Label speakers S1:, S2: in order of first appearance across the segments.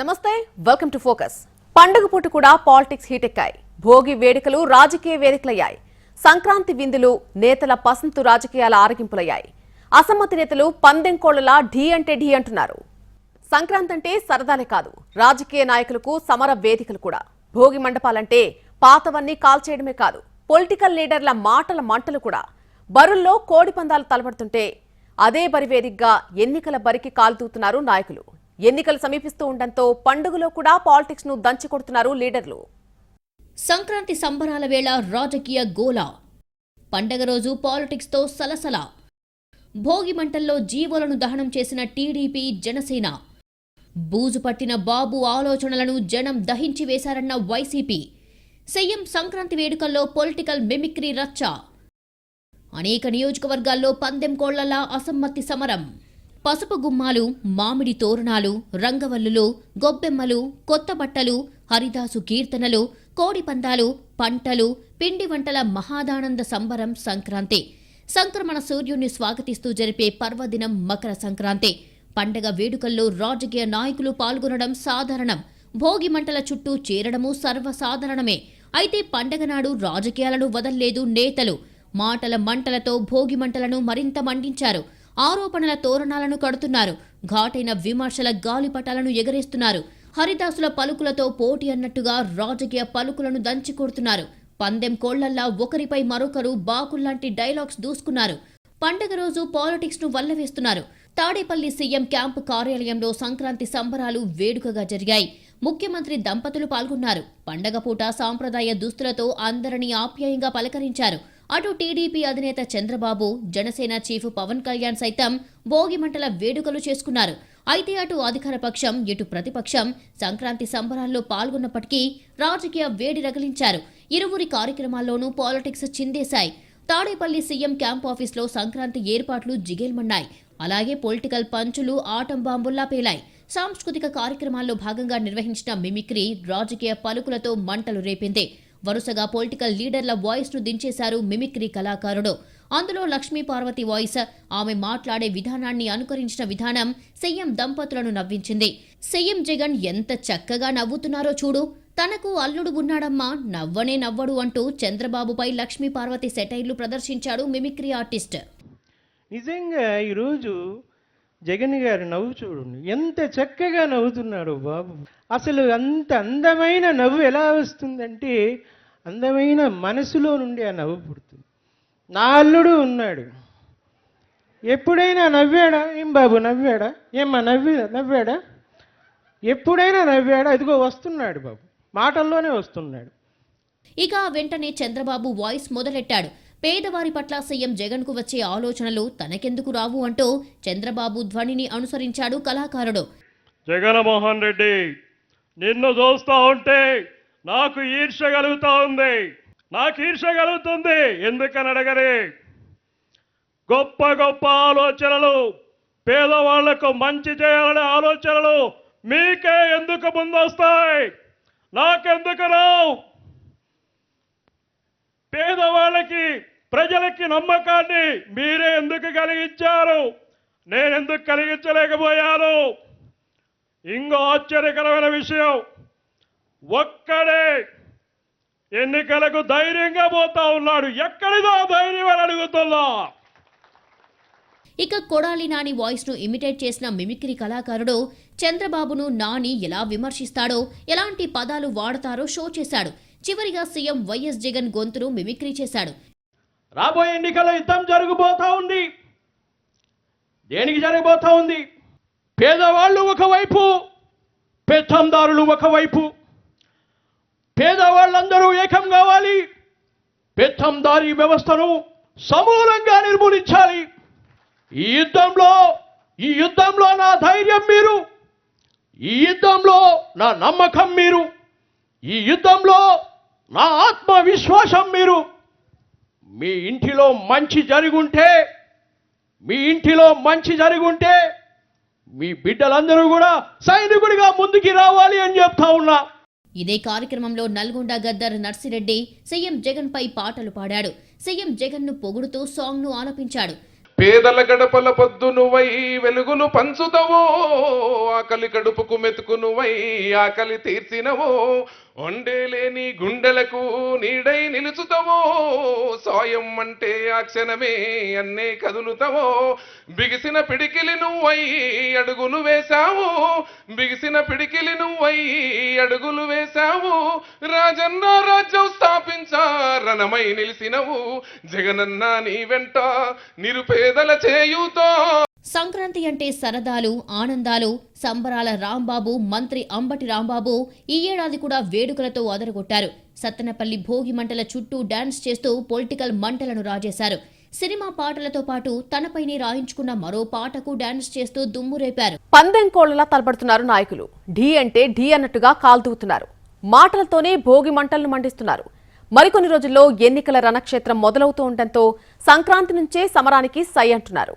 S1: నమస్తే welcome to focus పండుగ పూట కూడా పాలిటిక్స్ హీటెక్కాయి భోగి వేడుకలు రాజకీయ వేదికలయ్యాయి. సంక్రాంతి విందులు నేతల పసంతు రాజకీయాల ఆరగింపులయ్యాయి. అసమ్మతి నేతలు పందెం కోళ్ళలా ఢీ అంటే ఢీ అంటున్నారు. సంక్రాంతి అంటే సరదాలే కాదు రాజకీయ నాయకులకు సమర వేదికలు కూడా. భోగి మండపాలంటే పాతవన్నీ కాల్చేయడమే కాదు పొలిటికల్ లీడర్ల మాటల మంటలు కూడా. బరుల్లో కోడి పందాలు తలపడుతుంటే అదే బరి వేదికగా ఎన్నికల బరికి కాలుతూతున్నారు నాయకులు. ఎన్నికలు సమీపిస్తూ ఉండడంతో పండుగలో కూడా పాలిటిక్స్ను దంచుకొడుతున్నారు లీడర్లు.
S2: సంక్రాంతి సంబరాల వేళ రాజకీయ గోల. పండగ రోజు పాలిటిక్స్తో సలసల. భోగి మంటల్లో జీవోలను దహనం చేసిన టీడీపీ జనసేన. బూజు పట్టిన బాబు ఆలోచనలను జనం దహించి వేశారన్న వైసీపీ. సీఎం సంక్రాంతి వేడుకల్లో పొలిటికల్ మిమిక్రీ రచ్చ. అనేక నియోజకవర్గాల్లో పందెం కోళ్ళలా అసమ్మతి సమరం. పసుపు గుమ్మాలు మామిడి తోరణాలు రంగవల్లులు గొబ్బెమ్మలు కొత్త బట్టలు హరిదాసు కీర్తనలు కోడి పందాలు పంటలు పిండి వంటల మహాదానంద సంబరం సంక్రాంతి. సంక్రమణ సూర్యుని స్వాగతిస్తూ జరిపే పర్వదినం మకర సంక్రాంతి. పండగ వేడుకల్లో రాజకీయ నాయకులు పాల్గొనడం సాధారణం. భోగి మంటల చుట్టూ చేరడము సర్వసాధారణమే. అయితే పండగ నాడు రాజకీయాలను వదల్లేదు నేతలు. మాటల మంటలతో భోగి మంటలను మరింత మండించారు. ఆరోపణల తోరణాలను కడుతున్నారు. ఘాటైన విమర్శల గాలిపటాలను ఎగరేస్తున్నారు. హరిదాసుల పలుకులతో పోటీ అన్నట్టుగా రాజకీయ పలుకులను దంచి కొడుతున్నారు పందెం కోళ్ళల్లా ఒకరిపై మరొకరు బాకుల్లాంటి డైలాగ్స్ దూసుకున్నారు. పండగ రోజు పాలిటిక్స్ను వల్లవేస్తున్నారు. తాడేపల్లి సీఎం క్యాంపు కార్యాలయంలో సంక్రాంతి సంబరాలు వేడుకగా జరిగాయి. ముఖ్యమంత్రి దంపతులు పాల్గొన్నారు. పండగ పూట సాంప్రదాయ దుస్తులతో అందరినీ ఆప్యాయంగా పలకరించారు. అటు టీడీపీ అధినేత చంద్రబాబు జనసేన చీఫ్ పవన్ కళ్యాణ్ సైతం భోగి మంటల వేడుకలు చేసుకున్నారు. అయితే అటు అధికార పక్షం ఇటు ప్రతిపక్షం సంక్రాంతి సంబరాల్లో పాల్గొన్నప్పటికీ రాజకీయ వేడి రగిలించారు. ఇరువురి కార్యక్రమాల్లోనూ పాలిటిక్స్ చిందేశాయి. తాడేపల్లి సీఎం క్యాంప్ ఆఫీస్లో సంక్రాంతి ఏర్పాట్లు జిగేల్మన్నాయి. అలాగే పొలిటికల్ పంచులు ఆటం బాంబుల్లా పేలాయి. సాంస్కృతిక కార్యక్రమాల్లో భాగంగా నిర్వహించిన మిమిక్రీ రాజకీయ పలుకులతో మంటలు రేపింది. వరుసగా పొలిటికల్ లీడర్ల వాయిస్ను దించేశారు మిమిక్రీ కళాకారుడు. అందులో లక్ష్మీ పార్వతి వాయిస్. ఆమె మాట్లాడే విధానాన్ని అనుకరించిన విధానం సీఎం దంపతులను నవ్వించింది. సీఎం జగన్ ఎంత చక్కగా నవ్వుతున్నారో చూడు. తనకు అల్లుడు ఉన్నాడమ్మా నవ్వనే నవ్వడు అంటూ చంద్రబాబుపై లక్ష్మీ పార్వతి సెటైర్లు ప్రదర్శించాడు మిమిక్రీ ఆర్టిస్ట్.
S3: నిజంగా ఈరోజు జగన్ గారు నవ్వు చూడండి. ఎంత చక్కగా నవ్వుతున్నాడు బాబు. అసలు అంత అందమైన నవ్వు ఎలా వస్తుందంటే అందమైన మనసులో నుండి ఆ నవ్వు పుడుతుంది. నా అల్లుడు ఉన్నాడు. ఎప్పుడైనా నవ్వాడా? ఏం బాబు నవ్వాడా? ఏమ్మా నవ్వి నవ్వాడా? ఎప్పుడైనా నవ్వాడా? ఇదిగో వస్తున్నాడు బాబు. మాటల్లోనే వస్తున్నాడు.
S2: ఇక వెంటనే చంద్రబాబు వాయిస్ మొదలెట్టాడు. పేదవారి పట్ల సీఎం జగన్కు వచ్చే ఆలోచనలు తనకెందుకు రావు అంటూ చంద్రబాబు ధ్వనిని అనుసరించాడు కళాకారుడు.
S4: జగన్మోహన్ రెడ్డి నిన్ను చూస్తూ ఉంటే నాకు ఈర్ష కలుగుతూ ఉంది. నాకు ఈర్ష కలుగుతుంది. ఎందుకని అడగరే? గొప్ప గొప్ప ఆలోచనలు పేదవాళ్ళకు మంచి చేయాలనే ఆలోచనలు మీకే ఎందుకు ముందొస్తాయి? నాకెందుకు రావు? పేదవాళ్ళకి ప్రజలకి నమ్మకాన్ని మీరే ఎందుకు కలిగించారు? నేనెందుకు కలిగించలేకపోయాను? ఇంకో ఆశ్చర్యకరమైన విషయం. ఒక్కడే ఎన్నికలకు ధైర్యంగా పోతా ఉన్నాడు. ఎక్కడిదో ధైర్యం అని అడుగుతున్నా.
S2: ఇక కొడాలి నాని వాయిస్ను ఇమిటేట్ చేసిన మిమిక్రీ కళాకారుడు చంద్రబాబును నాని ఎలా విమర్శిస్తాడో ఎలాంటి పదాలు వాడతారో షో చేశాడు. చివరిగా సీఎం వైఎస్ జగన్ గొంతును మిమిక్రీ చేశాడు.
S3: రాబోయే ఎన్నికల్లో యుద్ధం జరగబోతా ఉంది. దేనికి జరగబోతా ఉంది? పేదవాళ్ళు ఒకవైపు పెత్తందారులు ఒకవైపు. పేదవాళ్ళందరూ ఏకం కావాలి. పెత్తందారీ వ్యవస్థను సమూలంగా నిర్మూలించాలి. ఈ యుద్ధంలో ఈ యుద్ధంలో నా ధైర్యం మీరు. ఈ యుద్ధంలో నా నమ్మకం మీరు. ఈ యుద్ధంలో నా ఆత్మవిశ్వాసం మీరు. మీ ఇంటిలో మంచి జరుగుంటే మీ ఇంటిలో మంచి జరుగుంటే మీ బిడ్డలందరూ కూడా సైనికుడిగా ముందుకి రావాలి అని చెప్తా ఉన్నా.
S2: ఇదే కార్యక్రమంలో నల్గొండ గద్దర్ నర్సిరెడ్డి సీఎం జగన్ పై పాటలు పాడాడు. సీఎం జగన్ను పొగుడుతూ సాంగ్ను ఆలపించాడు.
S5: పేదల గడపల పొద్దు నువ్వై వెలుగులు పంచుతవో ఆకలి కడుపుకు మెతుకు నువ్వై ఆకలి తీర్చినవో వండేలేని గుండెలకు నీడై నిలుచుతావో సాయం అంటే ఆ క్షణమే అన్నే కదులుతావో. బిగిసిన పిడికిలి నువ్వై అడుగులు వేశావు బిగిసిన పిడికిలి నువ్వై అడుగులు వేశావు. రాజన్న రాజ్యం స్థాపించా రణమై నిలిసినవు. జగనన్న నీ వెంట నిరుపేదల చేయుతో.
S2: సంక్రాంతి అంటే సరదాలు ఆనందాలు. సంబరాల రాంబాబు మంత్రి అంబటి రాంబాబు ఈ ఏడాది కూడా వేడుకలతో అదరగొట్టారు. సత్తెనపల్లి భోగి మంటల చుట్టూ డాన్స్ చేస్తూ పొలిటికల్ మంటలను రాజేశారు. సినిమా పాటలతో పాటు తనపైనే రాయించుకున్న మరో పాటకు డాన్స్ చేస్తూ దుమ్ము రేపారు.
S1: పందెం కోళ్ళలా తలపడుతున్నారు నాయకులు. ఢీ అంటే ఢీ అన్నట్టుగా కాల్దూతున్నారు మాటలతోనే భోగి మంటలను మండిస్తున్నారు. మరికొన్ని రోజుల్లో ఎన్నికల రణక్షేత్రం మొదలవుతూ ఉండటంతో సంక్రాంతి నుంచే సమరానికి సై అంటున్నారు.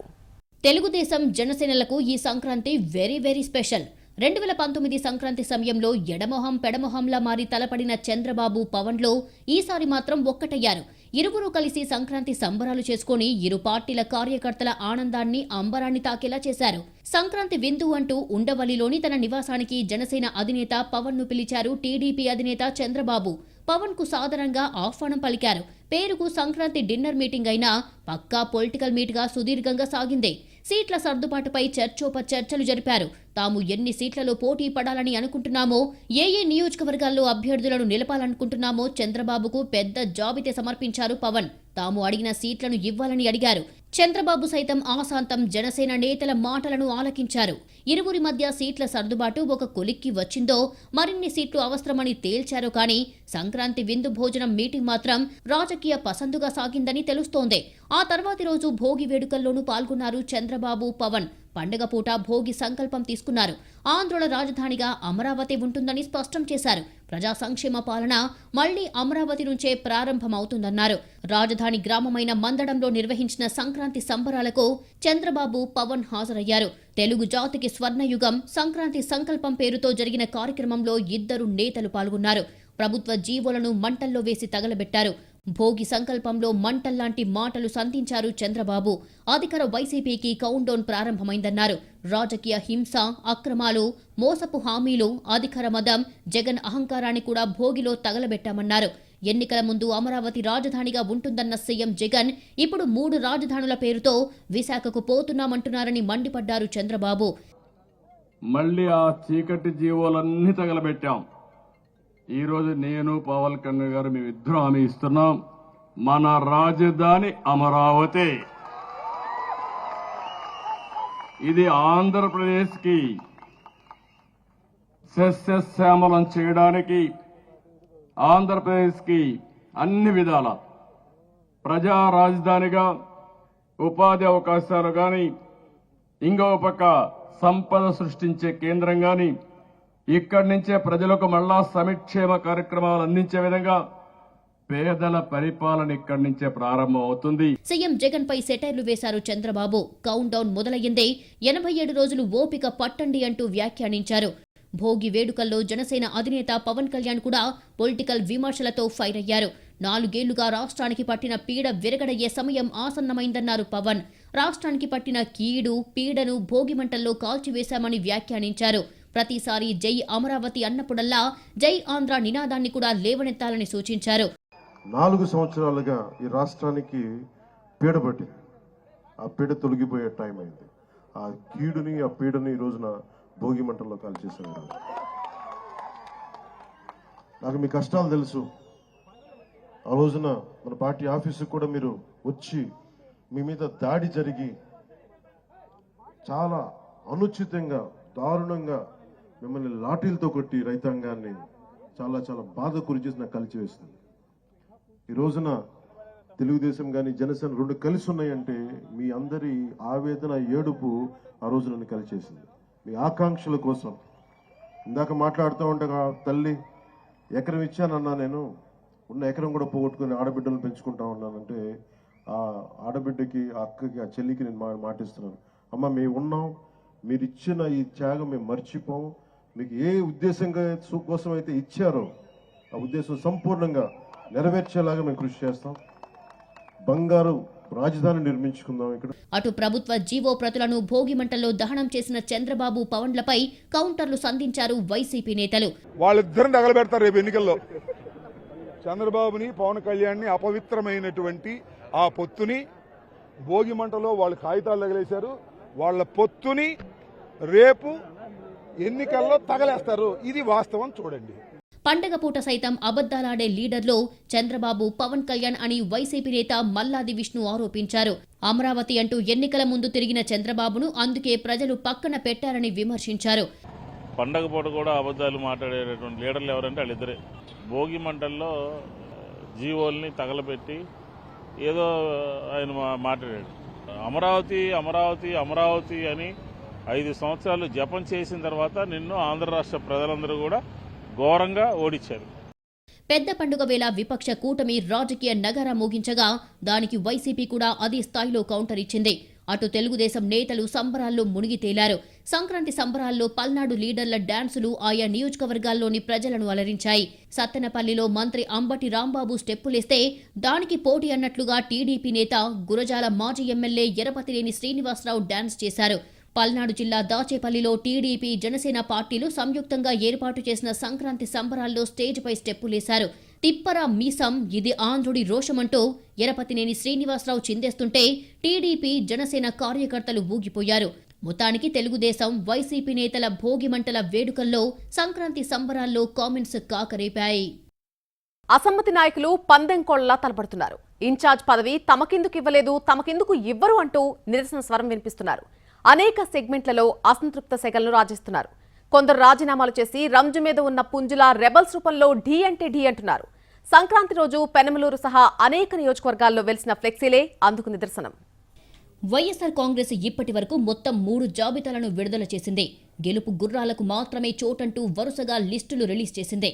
S2: తెలుగుదేశం జనసేనలకు ఈ సంక్రాంతి వెరీ వెరీ స్పెషల్. రెండు వేల పంతొమ్మిది సంక్రాంతి సమయంలో ఎడమొహం పెడమొహంలా మారి తలపడిన చంద్రబాబు పవన్లో ఈసారి మాత్రం ఒక్కటయ్యారు. ఇరువురు కలిసి సంక్రాంతి సంబరాలు చేసుకుని ఇరు పార్టీల కార్యకర్తల ఆనందాన్ని అంబరాన్ని తాకేలా చేశారు. సంక్రాంతి విందు అంటూ ఉండవల్లిలోని తన నివాసానికి జనసేన అధినేత పవన్ను పిలిచారు టీడీపీ అధినేత చంద్రబాబు. పవన్కు సాధారణంగా ఆహ్వానం పలికారు. పేరుకు సంక్రాంతి డిన్నర్ మీటింగ్ అయినా పక్కా పొలిటికల్ మీట్గా సుదీర్ఘంగా సాగింది. సీట్ల సర్దుబాటుపై చర్చోప చర్చలు జరిపారు. తాము ఎన్ని సీట్లలో పోటీ పడాలని అనుకుంటున్నామో ఏ ఏ నియోజకవర్గాల్లో అభ్యర్థులను నిలపాలనుకుంటున్నామో చంద్రబాబుకు పెద్ద జాబితా సమర్పించారు పవన్. తాము అడిగిన సీట్లను ఇవ్వాలని అడిగారు. చంద్రబాబు సైతం ఆశాంతం జనసేన నేతల మాటలను ఆలకించారు. ఇరువురి మధ్య సీట్ల సర్దుబాటు ఒక కొలిక్కి వచ్చిందో మరిన్ని సీట్లు అవసరమని తేల్చారు కానీ సంక్రాంతి విందు భోజనం మీటింగ్ మాత్రం రాజకీయ పసందుగా సాగిందని తెలుస్తోంది. ఆ తర్వాతి రోజు భోగి వేడుకల్లోనూ పాల్గొన్నారు చంద్రబాబు పవన్. పండగ పూట భోగి సంకల్పం తీసుకున్నారు. ఆంధ్రుల రాజధానిగా అమరావతి ఉంటుందని స్పష్టం చేశారు. ప్రజా సంక్షేమ పాలన మళ్ళీ అమరావతి నుంచే ప్రారంభమవుతుందన్నారు. రాజధాని గ్రామమైన మందడంలో నిర్వహించిన సంక్రాంతి సంబరాలకు చంద్రబాబు పవన్ హాజరయ్యారు. తెలుగు జాతికి స్వర్ణయుగం సంక్రాంతి సంకల్పం పేరుతో జరిగిన కార్యక్రమంలో ఇద్దరు నేతలు పాల్గొన్నారు. ప్రభుత్వ జీవోలను మంటల్లో వేసి తగలబెట్టారు. భోగి సంకల్పంలో మంటల్లాంటి మాటలు సంధించారు చంద్రబాబు. అధికార వైసీపీకి కౌంటౌన్ ప్రారంభమైందన్నారు. రాజకీయ హింస అక్రమాలు మోసపు హామీలు అధికార మదం జగన్ అహంకారాన్ని కూడా భోగిలో తగలబెట్టామన్నారు. ఎన్నికల ముందు అమరావతి రాజధానిగా ఉంటుందన్న సీఎం జగన్ ఇప్పుడు మూడు రాజధానుల పేరుతో విశాఖకు పోతున్నామంటున్నారని మండిపడ్డారు చంద్రబాబు.
S6: మళ్ళీ ఆ చీకటి జీవోలన్నీ తగలబెట్టాం. ఈరోజు నేను పవన్ కళ్యాణ్ గారు మేమిద్దరం హామీ ఇస్తున్నాం. మన రాజధాని అమరావతి. ఇది ఆంధ్రప్రదేశ్కి సస్యశ్యామలం చేయడానికి ఆంధ్రప్రదేశ్కి అన్ని విధాల ప్రజా రాజధానిగా ఉపాధి అవకాశాలు కానీ ఇంకో పక్క సంపద సృష్టించే కేంద్రం కానీ ఇక్కడి నుంచే ప్రజలకు మళ్ళా సమిక్షేమ కార్యక్రమాలు అందించే విధంగా పేదల పరిపాలన ఇక్కడి నుంచే ప్రారంభం అవుతుంది.
S2: సీఎం జగన్ పై సెటైర్లు వేశారు చంద్రబాబు. కౌంట్ డౌన్ మొదలయ్యిందే ఎనభై ఏడు రోజులు ఓపిక పట్టండి అంటూ వ్యాఖ్యానించారు. భోగి వేడుకల్లో జనసేన అధినేత పవన్ కళ్యాణ్ కూడా పొలిటికల్ విమర్శలతో ఫైర్ అయ్యారు. నాలుగేళ్ళుగా రాష్ట్రానికి పట్టిన పీడ విరగడయ్యే సమయం ఆసన్నమైందన్నారు పవన్. రాష్ట్రానికి పట్టిన కీడు పీడను భోగి మంటల్లో కాల్చివేశామని వ్యాఖ్యానించారు. ప్రతిసారి జై అమరావతి అన్నప్పుడల్లా జై ఆంధ్ర నినాదాన్ని కూడా లేవనెత్తాలని సూచించారు.
S7: నాలుగు సంవత్సరాలుగా ఈ రాష్ట్రానికి పీడ ఆ పీడ తొలగిపోయే టైం అయింది. ఆ కీడుని ఆ పీడని ఈ రోజున భోగి మంటల్లో కాల్చేశారు. నాకు మీ కష్టాలు తెలుసు. ఆ రోజున మన పార్టీ ఆఫీసుకు కూడా మీరు వచ్చి మీ మీద దాడి జరిగి చాలా అనుచితంగా దారుణంగా మిమ్మల్ని లాఠీలతో కొట్టి రైతాంగాన్ని చాలా చాలా బాధ గురి చేసి నాకు కలిచివేసింది ఈ రోజున తెలుగుదేశం కానీ జనసేన రెండు కలిసి ఉన్నాయంటే మీ అందరి ఆవేదన ఏడుపు ఆ రోజు నన్ను కలిచేసింది. మీ ఆకాంక్షల కోసం. ఇందాక మాట్లాడుతూ ఉండగా తల్లి ఎకరం ఇచ్చానన్నా నేను. ఉన్న ఎకరం కూడా పోగొట్టుకుని ఆడబిడ్డలను పెంచుకుంటా ఉన్నానంటే ఆ ఆడబిడ్డకి ఆ అక్కకి ఆ చెల్లికి నేను మా- మాటిస్తున్నాను. అమ్మ మేము ఉన్నాం. మీరు ఇచ్చిన ఈ త్యాగం మేము మర్చిపోం. మీకు ఏ ఉద్దేశంగా సు- కోసం అయితే ఇచ్చారో ఆ ఉద్దేశం సంపూర్ణంగా నెరవేర్చేలాగా మేము కృషి చేస్తాం. బంగారు రాజధాని నిర్మించుకుందాం ఇక్కడ.
S2: అటు ప్రభుత్వ జీవో ప్రతులను భోగిమంటల్లో దహనం చేసిన చంద్రబాబు పవన్లపై కౌంటర్లు సంధించారు వైసీపీ నేతలు.
S8: వాళ్ళిద్దరిని తగలబెడతారు రేపు ఎన్నికల్లో. చంద్రబాబుని పవన్ కళ్యాణ్ని అపవిత్రమైనటువంటి ఆ పొత్తుని భోగి మంటలో వాళ్ళు కాగితాలు తగిలేశారు. వాళ్ళ పొత్తుని రేపు ఎన్నికల్లో తగలేస్తారు. ఇది వాస్తవం చూడండి.
S2: పండగ పూట సైతం అబద్దాలాడే లీడర్లో చంద్రబాబు పవన్ కళ్యాణ్ అని వైసీపీ నేత మల్లాది విష్ణు ఆరోపించారు. అమరావతి అంటూ ఎన్నికల ముందు తిరిగిన చంద్రబాబును అందుకే ప్రజలు పక్కన పెట్టారని విమర్శించారు.
S9: పండగ పూట కూడా అబద్ధాలు మాట్లాడేటటువంటి లీడర్లు ఎవరంటే వాళ్ళిద్దరే. భోగి మంటల్లో జీవోల్ని తగలబెట్టి ఏదో ఆయన మా- మాట్లాడాడు. అమరావతి అమరావతి అమరావతి అని ఐదు సంవత్సరాలు జపం చేసిన తర్వాత నిన్ను ఆంధ్ర రాష్ట్ర ప్రజలందరూ కూడా ఘోరంగా ఓడించారు.
S2: పెద్ద పండుగ వేళ విపక్ష కూటమి రాజకీయ నగర ముగించగా దానికి వైసీపీ కూడా అదే స్థాయిలో కౌంటర్ ఇచ్చింది. అటు తెలుగుదేశం నేతలు సంబరాల్లో మునిగి తేలారు. సంక్రాంతి సంబరాల్లో పల్నాడు లీడర్ల డాన్సులు ఆయా నియోజకవర్గాల్లోని ప్రజలను అలరించాయి. సత్తెనపల్లిలో మంత్రి అంబటి రాంబాబు స్టెప్పులేస్తే దానికి పోటీ అన్నట్లుగా టీడీపీ నేత గురజాల మాజీ ఎమ్మెల్యే ఎరపతిరేని శ్రీనివాసరావు డాన్స్ చేశారు. పల్నాడు జిల్లా దాచేపల్లిలో టీడీపీ జనసేన పార్టీలు సంయుక్తంగా ఏర్పాటు చేసిన సంక్రాంతి సంబరాల్లో స్టేజ్పై స్టెప్పులేశారు. తిప్పర మీసం ఇది ఆంధ్రుడి రోషమంటూ ఎరపతినేని శ్రీనివాసరావు చిందేస్తుంటే టీడీపీ జనసేన కార్యకర్తలు ఊగిపోయారు. మొత్తానికి తెలుగుదేశం వైసీపీ నేతల భోగిమంటల వేడుకల్లో సంక్రాంతి సంబరాల్లో కామెంట్స్ కాకరేపాయి.
S1: అసమ్మతి నాయకులు పందెం తలపడుతున్నారు. ఇన్ఛార్జ్ పదవి తమకెందుకు ఇవ్వలేదు తమకెందుకు ఇవ్వరు అంటూ నిరసన స్వరం వినిపిస్తున్నారు. అనేక సెగ్మెంట్లలో అసంతృప్త సెగలను రాజిస్తున్నారు. కొందరు రాజీనామాలు చేసి రంజు మీద ఉన్న పుంజుల రెబల్స్ రూపంలో ఢీ అంటే ఢీ అంటున్నారు. సంక్రాంతి రోజు పెనమలూరు సహా అనేక నియోజకవర్గాల్లో వెలిసిన ఫ్లెక్సీలే అందుకు నిదర్శనం.
S2: వైఎస్ఆర్ కాంగ్రెస్ ఇప్పటి వరకు మొత్తం మూడు జాబితాలను విడుదల చేసింది. గెలుపు గుర్రాలకు మాత్రమే చోటంటూ వరుసగా లిస్టులు రిలీజ్ చేసింది.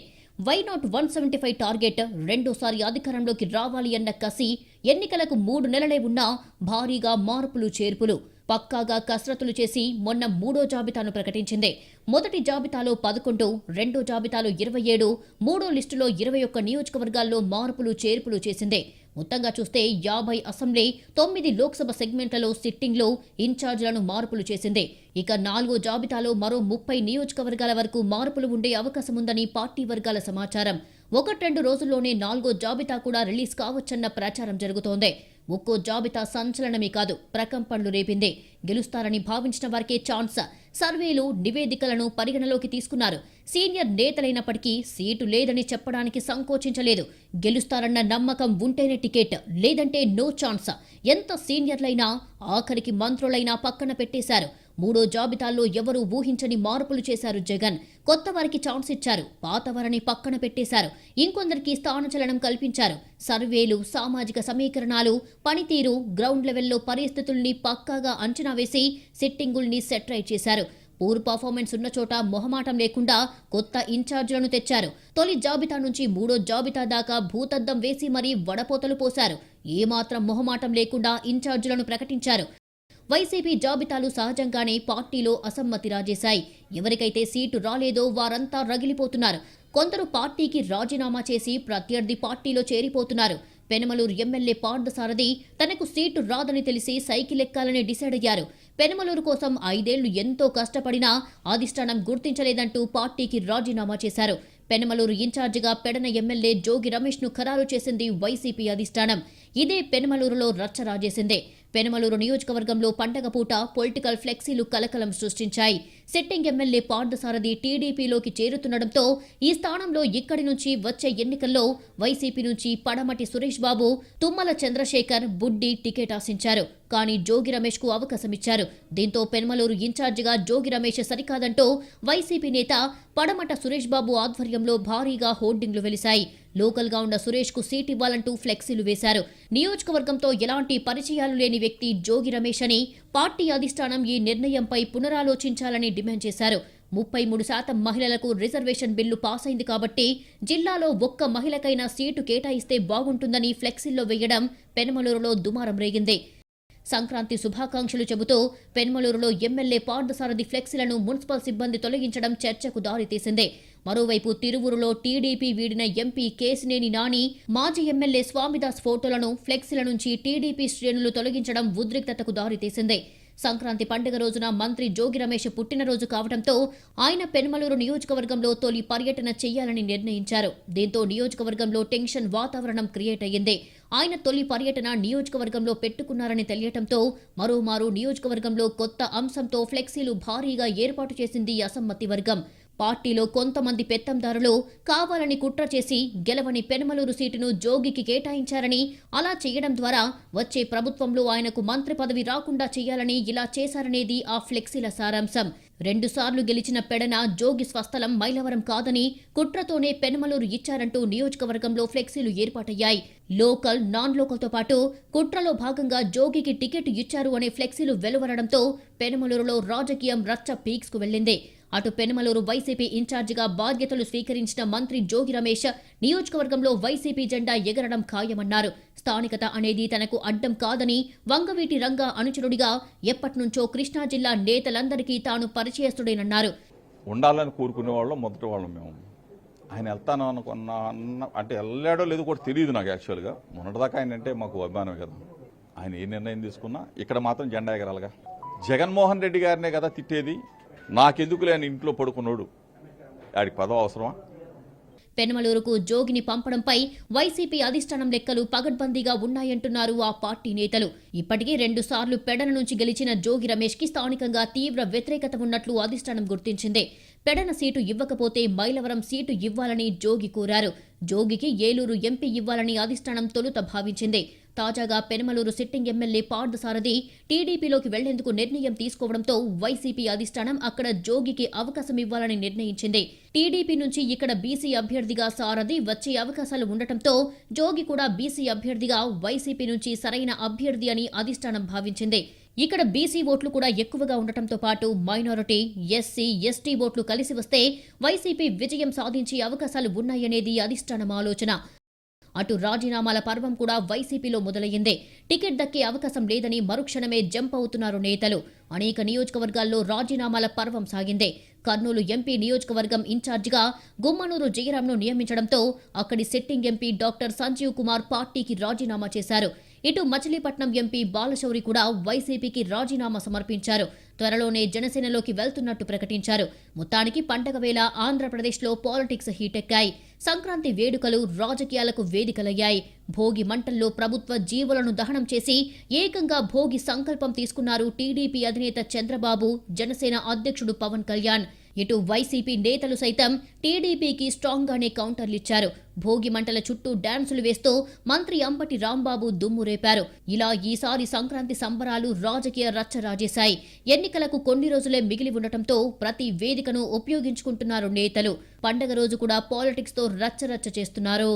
S2: Why not one seventy five target రెండోసారి అధికారంలోకి రావాలి అన్న కసి ఎన్నికలకు మూడు నెలలే ఉన్నా భారీగా మార్పులు చేర్పులు. పక్కాగా కసరత్తులు చేసి మొన్న మూడో జాబితాను ప్రకటించింది. మొదటి జాబితాలో పదకొండు రెండో జాబితాలో ఇరవై ఏడు మూడో లిస్టులో ఇరవై ఒక్క నియోజకవర్గాల్లో మార్పులు చేర్పులు చేసింది. మొత్తంగా చూస్తే యాభై అసెంబ్లీ తొమ్మిది లోక్సభ సెగ్మెంట్లలో సిట్టింగ్లో ఇన్ఛార్జ్లను మార్పులు చేసింది. ఇక నాలుగో జాబితాలో మరో ముప్పై నియోజకవర్గాల వరకు మార్పులు ఉండే అవకాశం ఉందని పార్టీ వర్గాల సమాచారం. ఒకటి రెండు రోజుల్లోనే నాలుగో జాబితా కూడా రిలీజ్ కావచ్చన్న ప్రచారం జరుగుతోంది. ఒక్కో జాబితా సంచలనమే కాదు ప్రకంపనలు రేపిందే. గెలుస్తారని భావించిన వారికే ఛాన్స్. సర్వేలు నివేదికలను పరిగణలోకి తీసుకున్నారు. సీనియర్ నేతలైనప్పటికీ సీటు లేదని చెప్పడానికి సంకోచించలేదు. గెలుస్తారన్న నమ్మకం ఉంటేనే టికెట్ లేదంటే నో ఛాన్స్. ఎంత సీనియర్లైనా ఆఖరికి మంత్రులైనా పక్కన పెట్టేశారు. మూడో జాబితాల్లో ఎవరూ ఊహించని మార్పులు చేశారు జగన్. కొత్త వారికి ఛాన్స్ ఇచ్చారు. పాత వారిని పక్కన పెట్టేశారు. ఇంకొందరికి స్థానచలనం కల్పించారు. సర్వేలు సామాజిక సమీకరణాలు పనితీరు గ్రౌండ్ లెవెల్లో పరిస్థితుల్ని పక్కాగా అంచనా వేసి సిట్టింగుల్ని సెట్రైట్ చేశారు. పూర్ పర్ఫార్మెన్స్ ఉన్న చోట మొహమాటం లేకుండా కొత్త ఇన్ఛార్జీలను తెచ్చారు. తొలి జాబితా నుంచి మూడో జాబితా దాకా భూతద్దం వేసి మరీ వడపోతలు పోశారు. ఏమాత్రం మొహమాటం లేకుండా ఇన్ఛార్జీలను ప్రకటించారు. వైసీపీ జాబితాలు సహజంగానే పార్టీలో అసమ్మతి రాజేశాయి. ఎవరికైతే సీటు రాలేదో వారంతా రగిలిపోతున్నారు. కొందరు పార్టీకి రాజీనామా చేసి ప్రత్యర్థి పార్టీలో చేరిపోతున్నారు. పెనమలూరు ఎమ్మెల్యే పార్థసారథి తనకు సీటు రాదని తెలిసి సైకిల్ ఎక్కాలని డిసైడ్ అయ్యారు. పెనమలూరు కోసం ఐదేళ్ళు ఎంతో కష్టపడినా అధిష్టానం గుర్తించలేదంటూ పార్టీకి రాజీనామా చేశారు. పెనమలూరు ఇన్ఛార్జిగా పెడన ఎమ్మెల్యే జోగి రమేష్ను ఖరారు చేసింది వైసీపీ అధిష్టానం. ఇదే పెనమలూరులో రచ్చ రాజేసిందే పెనమలూరు నియోజకవర్గంలో పండగ పూట పొలిటికల్ ఫ్లెక్సీలు కలకలం సృష్టించాయి. సిట్టింగ్ ఎమ్మెల్యే పార్థసారథి టీడీపీలోకి చేరుతుండటంతో ఈ స్థానంలో ఇక్కడి నుంచి వచ్చే ఎన్నికల్లో వైసీపీ నుంచి పడమటి సురేష్ బాబు తుమ్మల చంద్రశేఖర్ బుడ్డి టికెట్ ఆశించారు. కానీ జోగి రమేష్కు అవకాశం ఇచ్చారు. దీంతో పెనమలూరు ఇన్ఛార్జిగా జోగి రమేష్ సరికాదంటూ వైసీపీ నేత పడమట సురేష్ బాబు ఆధ్వర్యంలో భారీగా హోర్డింగ్లు వెలిశాయి. లోకల్గా ఉన్న సురేష్కు సీట్ ఇవ్వాలంటూ ఫ్లెక్సీలు వేశారు. నియోజకవర్గంతో ఎలాంటి పరిచయాలు లేని వ్యక్తి జోగి రమేష్ అని పార్టీ అధిష్టానం ఈ నిర్ణయంపై పునరాలోచించాలని డిమాండ్ చేశారు. ముప్పై మూడు శాతం మహిళలకు రిజర్వేషన్ బిల్లు పాస్ అయింది కాబట్టి జిల్లాలో ఒక్క మహిళకైనా సీటు కేటాయిస్తే బాగుంటుందని ఫ్లెక్సీల్లో వేయడం పెనమలూరులో దుమారం రేగింది. సంక్రాంతి శుభాకాంక్షలు చెబుతూ పెన్మలూరులో ఎమ్మెల్యే పార్థసారథి ఫ్లెక్సీలను మున్సిపల్ సిబ్బంది తొలగించడం చర్చకు దారితీసింది. మరోవైపు తిరువురులో టీడీపీ వీడిన ఎంపీ కేసినేని నాని మాజీ ఎమ్మెల్యే స్వామిదాస్ ఫోటోలను ఫ్లెక్సీల నుంచి టీడీపీ శ్రేణులు తొలగించడం ఉద్రిక్తతకు దారితీసింది. సంక్రాంతి పండుగ రోజున మంత్రి జోగి రమేష్ పుట్టినరోజు కావడంతో ఆయన పెనమలూరు నియోజకవర్గంలో తొలి పర్యటన చేయాలని నిర్ణయించారు. దీంతో నియోజకవర్గంలో టెన్షన్ వాతావరణం క్రియేట్ అయ్యింది. ఆయన తొలి పర్యటన నియోజకవర్గంలో పెట్టుకున్నారని తెలియటంతో మరోమారు నియోజకవర్గంలో కొత్త అంశంతో ఫ్లెక్సీలు భారీగా ఏర్పాటు చేసింది అసమ్మతి వర్గం. పార్టీలో కొంతమంది పెత్తందారులు కావాలని కుట్ర చేసి గెలవని పెనమలూరు సీటును జోగికి కేటాయించారని అలా చేయడం ద్వారా వచ్చే ప్రభుత్వంలో ఆయనకు మంత్రి పదవి రాకుండా చేయాలని ఇలా చేశారనేది ఆ ఫ్లెక్సీల సారాంశం. రెండుసార్లు గెలిచిన పెడన జోగి స్వస్థలం మైలవరం కాదని కుట్రతోనే పెనమలూరు ఇచ్చారంటూ నియోజకవర్గంలో ఫ్లెక్సీలు ఏర్పాటయ్యాయి. లోకల్ నాన్ లోకల్తో పాటు కుట్రలో భాగంగా జోగికి టికెట్ ఇచ్చారు అనే ఫ్లెక్సీలు వెలువరడంతో పెనమలూరులో రాజకీయం రచ్చ పీక్స్కు వెళ్ళింది అటు పెనమలూరు వైసీపీ ఇన్ఛార్జిగా బాధ్యతలు స్వీకరించిన మంత్రి జోగి రమేష్ నియోజకవర్గంలో వైసీపీ జెండా ఎగరడం ఖాయమన్నారు. స్థానికత అనేది తనకు అడ్డం కాదని వంగవీటి రంగ అనుచరుడిగా ఎప్పటినుంచో కృష్ణా జిల్లా నేతలందరికీ తాను పరిచయస్తుడేనన్నారు.
S10: ఉండాలని కోరుకునే వాళ్ళం మొదటి వాళ్ళం మేము. ఆయన వెళ్తాను అనుకున్న అన్న అంటే వెళ్ళాడో లేదో కూడా తెలియదు నాకు యాక్చువల్గా మొన్నటిదాకా ఆయన అంటే మాకు అభిమానమే కదా. ఆయన ఏ నిర్ణయం తీసుకున్నా ఇక్కడ మాత్రం జెండా ఎగరాలిగా. జగన్మోహన్ రెడ్డి గారినే కదా తిట్టేది. నాకెందుకు లేని ఇంట్లో పడుకున్నాడు. ఆడికి పదవ అవసరమా?
S2: పెనమలూరుకు జోగిని పంపడంపై వైసీపీ అధిష్టానం లెక్కలు పగడ్బందీగా ఉన్నాయంటున్నారు ఆ పార్టీ నేతలు. ఇప్పటికే రెండు సార్లు పెడన నుంచి గెలిచిన జోగి రమేష్కి స్థానికంగా తీవ్ర వ్యతిరేకత ఉన్నట్లు అధిష్టానం గుర్తించింది. పెడన సీటు ఇవ్వకపోతే మైలవరం సీటు ఇవ్వాలని జోగి కోరారు. జోగికి ఏలూరు ఎంపీ ఇవ్వాలని అధిష్టానం తొలుత భావించింది. తాజాగా పెనమలూరు సిట్టింగ్ ఎమ్మెల్యే పార్థసారథి టీడీపీలోకి వెళ్ళేందుకు నిర్ణయం తీసుకోవడంతో వైసీపీ అధిష్టానం అక్కడ జోగికి అవకాశం ఇవ్వాలని నిర్ణయించింది. టీడీపీ నుంచి ఇక్కడ బీసీ అభ్యర్థిగా సారథి వచ్చే అవకాశాలు ఉండటంతో జోగి కూడా బీసీ అభ్యర్థిగా వైసీపీ నుంచి సరైన అభ్యర్థి అని అధిష్టానం భావించింది. ఇక్కడ బీసీ ఓట్లు కూడా ఎక్కువగా ఉండటంతో పాటు మైనారిటీ ఎస్సీ ఎస్టీ ఓట్లు కలిసి వస్తే వైసీపీ విజయం సాధించే అవకాశాలు ఉన్నాయనేది అధిష్టానం ఆలోచన. అటు రాజీనామాల పర్వం కూడా వైసీపీలో మొదలయ్యిందే. టికెట్ దక్కే అవకాశం లేదని మరుక్షణమే జంప్ అవుతున్నారు నేతలు. అనేక నియోజకవర్గాల్లో రాజీనామాల పర్వం సాగింది. కర్నూలు ఎంపీ నియోజకవర్గం ఇన్ఛార్జిగా గుమ్మనూరు జయరాంను నియమించడంతో అక్కడి sitting MP doctor Sanjeev Kumar పార్టీకి రాజీనామా చేశారు. ఇటు మచిలీపట్నం ఎంపీ బాలశౌరి కూడా వైసీపీకి రాజీనామా సమర్పించారు. త్వరలోనే జనసేనలోకి వెళ్తున్నట్టు ప్రకటించారు. మొత్తానికి పండగ వేళ ఆంధ్రప్రదేశ్లో పాలిటిక్స్ హీటెక్కాయి. సంక్రాంతి వేడుకలు రాజకీయాలకు వేదికలయ్యాయి. భోగి మంటల్లో ప్రభుత్వ జీవులను దహనం చేసి ఏకంగా భోగి సంకల్పం తీసుకున్నారు టీడీపీ అధినేత చంద్రబాబు జనసేన అధ్యక్షుడు పవన్ కళ్యాణ్. ఇటు వైసీపీ నేతలు సైతం టీడీపీకి స్ట్రాంగ్ గానే కౌంటర్లిచ్చారు భోగి మంటల చుట్టూ డాన్సులు వేస్తూ మంత్రి అంబటి రాంబాబు దుమ్ము రేపారు. ఇలా ఈసారి సంక్రాంతి సంబరాలు రాజకీయ రచ్చ రాజేశాయి ఎన్నికలకు కొన్ని రోజులే మిగిలి ఉండటంతో ప్రతి వేదికను ఉపయోగించుకుంటున్నారు నేతలు. పండగ రోజు కూడా పాలిటిక్స్తో రచ్చరచ్చ చేస్తున్నారు.